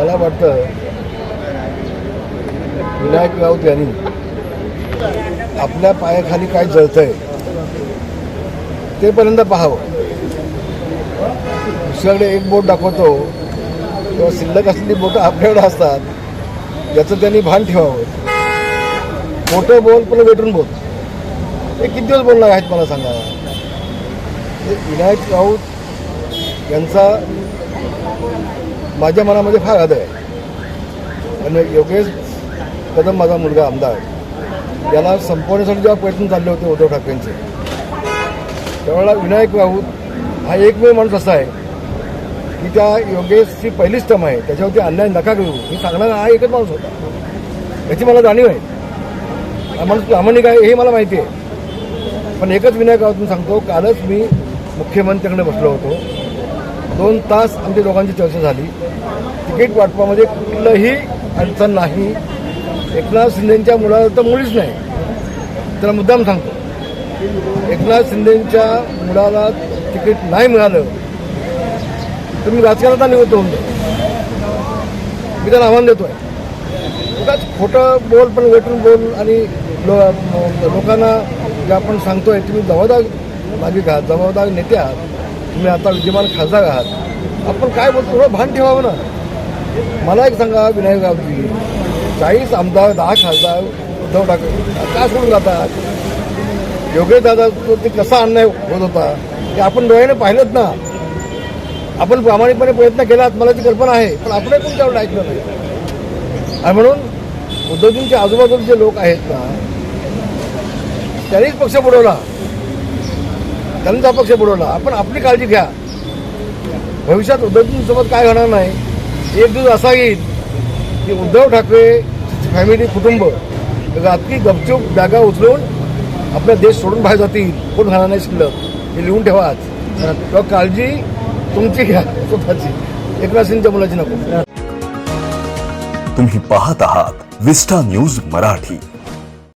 मला वाटतं विनायक राऊत यांनी आपल्या पायाखाली काय जळतंय ते पर्यंत पाहावं. दुसऱ्याकडे एक बोट दाखवतो तेव्हा शिल्लक असलेली बोटं आपल्याकडे असतात याचं त्यांनी भान ठेवावं. मोठं बोल पण वेटून बोल. हे किती दिवस बोलणार आहेत मला सांगा. विनायक राऊत यांचा माझ्या मनामध्ये फार आदर आहे. आणि योगेश कदम माझा मुलगा आमदार. याला संपवण्यासाठी जेव्हा प्रयत्न चालले होते उद्धव ठाकरेंचे त्यावेळेला विनायक राऊत हा एकमेव माणूस असा आहे की त्या योगेशची पहिलीच टम आहे. त्याच्यावरती अन्याय नका करू. मी सांगणारा हा एकच माणूस होता. याची मला जाणीव आहे. हा माणूस प्रामाणिक आहे हे मला माहिती आहे. पण एकच विनायक राऊतून सांगतो कालच मी मुख्यमंत्र्यांकडे बसलो होतो. दोन तास आमच्या दोघांची चर्चा झाली. तिकीट वाटपामध्ये कुठलंही अडचण नाही. एकनाथ शिंदेच्या मुलाला तर मुळीच नाही. त्याला मुद्दाम सांगतो. एकनाथ शिंदेच्या मुलाला तिकीट नाही मिळालं तुम्ही राजकारणाचा राजकारणात निवृत्त होऊन जाईल मी त्याला आव्हान देतोय. उगाच खोटं बोल पण वेटून बोल आणि लो लोकांना जे आपण सांगतोय तुम्ही जबाबदार मागे घ्या जबाबदार नेते आहात. तुम्ही आता विद्यमान खासदार आहात. आपण काय बोलतो? थोडं भान ठेवावं ना. मला एक सांगा विनायक रावजी चाळीस आमदार दहा खासदार उद्धव ठाकरे. का सोडून जातात? योगेश दादा तो ते कसा अन्याय होत होता? ते आपण डोळ्याने पाहिलंच ना. आपण प्रामाणिकपणे प्रयत्न केलात मला ती कल्पना आहे. पण आपण पण त्यावर ऐकलं नाही? आणि म्हणून उद्धवजींच्या आजूबाजूला जे लोक आहेत ना त्यांनीच पक्ष बुडवला. त्यांचा पक्ष बुडवला. आपण आपली काळजी घ्या. भविष्यात उद्धवजींसोबत काय होणार नाही एक दिवस असा येईल की उद्धव ठाकरे फॅमिली कुटुंब रात्री गपचूप जागा उचलून आपला देश सोडून बाहेर जातील. कोण राहणार नाही शिल्लक? हे लिहून ठेवा आज. किंवा काळजी तुमची घ्या स्वतःची. एकनाथ शिंदेच्या मुलाची नको. तुम्ही पाहत आहात विस्टा न्यूज मराठी.